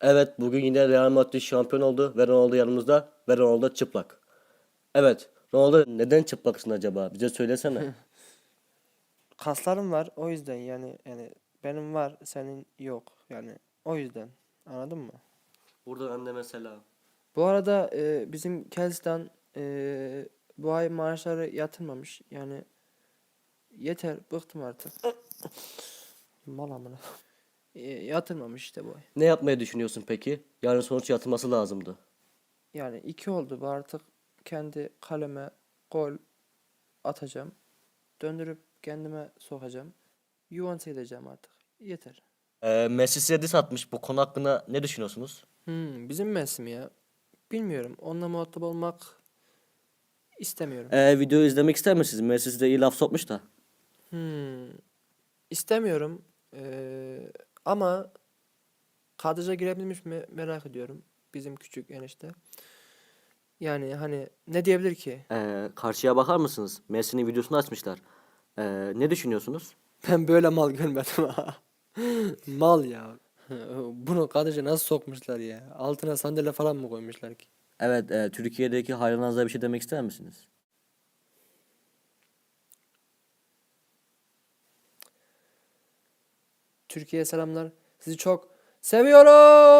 Evet bugün yine Real Madrid şampiyon oldu ve Ronaldo yanımızda ve Ronaldo çıplak. Evet Ronaldo neden çıplaksın acaba? Bize söylesene. Kaslarım var o yüzden yani yani benim var senin yok yani o yüzden anladın mı? Burada önde mesela. Bu arada e, bizim Kels'ten e, bu ay maaşları yatırmamış yani yeter bıktım artık. Mal amına. E, yatırmamış işte bu ay. Ne yapmayı düşünüyorsun peki? Yarın sonuç yatırması lazımdı. Yani iki oldu bu artık kendi kaleme gol atacağım. Döndürüp kendime sokacağım. Juventus'a gideceğim artık. Yeter. Ee, Messi size diss atmış. Bu konu hakkında ne düşünüyorsunuz? Hmm, bizim Messi mi ya? Bilmiyorum. Onunla muhatap olmak istemiyorum. Ee, videoyu izlemek ister misiniz? Messi size iyi laf sokmuş da. Hmm, istemiyorum. Ee, ama kadraja girebilmiş mi merak ediyorum. Bizim küçük enişte. Yani hani ne diyebilir ki? Ee, karşıya bakar mısınız? Messi'nin videosunu açmışlar. Ee, ne düşünüyorsunuz? Ben böyle mal görmedim ha. Mal ya. Bunu kadraja nasıl sokmuşlar ya? Altına sandalye falan mı koymuşlar ki? Evet, e, Türkiye'deki hayranlarınıza bir şey demek ister misiniz? Türkiye'ye selamlar. Sizi çok seviyorum.